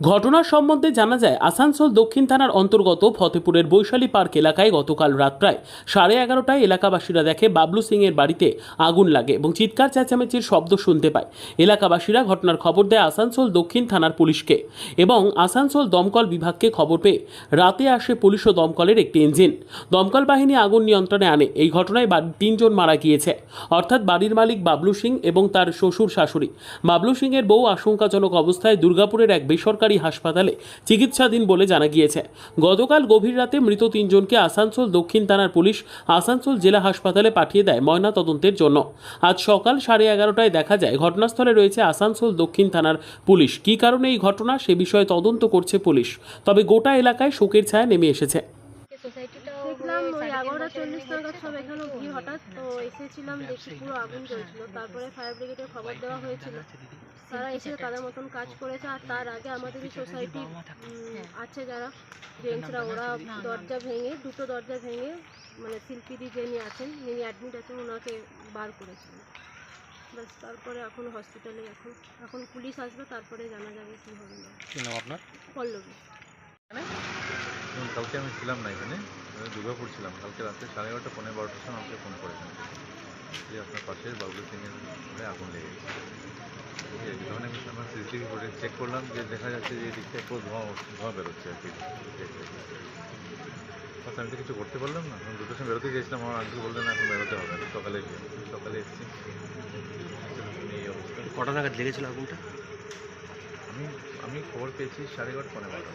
ঘটনার সম্বন্ধে জানা যায়, আসানসোল দক্ষিণ থানার অন্তর্গত ফতেপুরের বৈশালী পার্ক এলাকায় গতকাল রাত প্রায় সাড়ে এগারোটায় এলাকাবাসীরা দেখে বাবলু সিং এর বাড়িতে আগুন লাগে এবং চিৎকার, চেঁচামেচির শব্দ শুনতে পায়। এলাকাবাসীরা ঘটনার খবর দেয় আসানসোল দক্ষিণ থানার পুলিশকে এবং আসানসোল দমকল বিভাগকে খবর পেয়ে রাতে আসে পুলিশ ও দমকলের একটি ইঞ্জিন। দমকল বাহিনী আগুন নিয়ন্ত্রণে আনে। এই ঘটনায় তিনজন মারা গিয়েছে। অর্থাৎ বাড়ির মালিক বাবলু সিং এবং তার শ্বশুর শাশুড়ি। বাবলু সিংয়ের বউ আশঙ্কাজনক অবস্থায় দুর্গাপুরের এক বেসরকারি হাসপাতালে চিকিৎসাধীন বলে জানা গিয়েছে। গতকাল গভীর রাতে মৃত তিনজনকে আসানসোল দক্ষিণ থানার পুলিশ আসানসোল জেলা হাসপাতালে পাঠিয়ে দেয় ময়না তদন্তের জন্য। আজ সকাল সাড়ে এগারোটায় দেখা যায় ঘটনাস্থলে রয়েছে আসানসোল দক্ষিণ থানার পুলিশ। কী কারণে এই ঘটনা সে বিষয়ে তদন্ত করছে পুলিশ। তবে গোটা এলাকায় শোকের ছায়া নেমে এসেছে। দেখলাম ওই এগারোটা চল্লিশ নাগাদ সব এখানে ভিড় হঠাৎ তো এসেছিলাম দেখি পুরো আগুন জ্বলছিল তারপরে ফায়ার ব্রিগেডে খবর দেওয়া হয়েছিল। তারা এসে তাদের মতন কাজ করেছে আর তার আগে আমাদের সোসাইটি আছে যারা। জেন্টসরা ওরা দরজা ভেঙে দুটো দরজা ভেঙে মানে শিল্পীদি যিনি আছেন যিনি অ্যাডমিট আছেন ওনাকে বার করেছেন ব্যাস তারপরে এখন হসপিটালে এখন এখন পুলিশ আসবে তারপরে জানা যাবে কী হবে। না কি নাম আপনার? পল্লবী। কালকে আমি ছিলাম না এখানে দুর্গাপুর ছিলাম। কালকে রাত্রে সাড়ে এগারোটা পনেরো বারোটার সময় আমাকে ফোন করেছেন। যে আপনার পাশে বাবলু সিংয়ের ঘরে আগুন লেগে গেছে। যখন আমি আমার সিসিটিভি ফুটেজ চেক করলাম যে দেখা যাচ্ছে যে এদিক থেকে ধোঁয়া ধোঁয়া বেরোচ্ছে আর কি। বাস আমি তো কিছু করতে পারলাম না। আমি দুটোর সময় বেরোতে চেয়েছিলাম আমার আঙ্কেল বললেন এখন বেরোতে হবে না। সকালে সকালে এসেছি। এই অবস্থা কটা নাগাদ লেগেছিল আগুনটা? আমি আমি খবর পেয়েছি সাড়ে এগারোটা পনেরো বারোটা।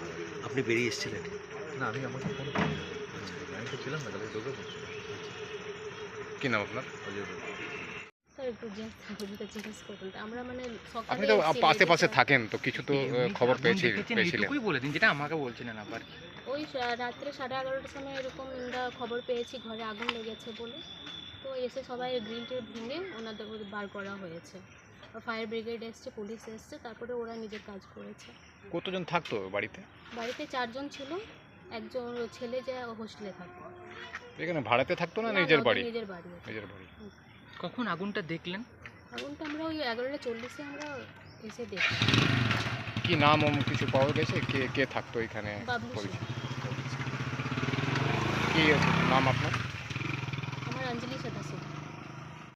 আপনি বেরিয়ে এসেছিলেন? না আমি আমাকে ফোন করেছি আমি তো ছিলাম না কালকে দুর্গাপুর কি নাম আপনার? আমরা মানে আপনি তো থাকেন তো কিছু তো খবর পেয়েছি পেয়েছিলেন। বলে দিন যেটা আমাকে বলছিলেন আবার। ওই রাত্রে সাড়ে এগারোটার সময় এরকম আমরা খবর পেয়েছি ঘরে আগুন লেগেছে বলে। তো এসে সবাই গ্রিল টিল ভেঙে ওনাদের বার করা হয়েছে। ফায়ার ব্রিগেড এসছে পুলিশ এসছে তারপরে ওরা নিজের কাজ করেছে। কতজন থাকতো বাড়িতে? বাড়িতে চারজন ছিল। একজন ছেলে যে হোস্টেলে থাকতো। এখানে ভাড়াতে থাকতো না নিজের বাড়ি? নিজের বাড়ি। নিজের বাড়ি। কখন আগুনটা দেখলেন? আগুনটা আমরা ওই এগারোটা চল্লিশে আমরা এসে দেখি কি নাম ওম কিছু পাওয়া গেছে? কে কে থাকতো এখানে? কি আছে? নাম আপনার? আমার অঞ্জলি সদস্য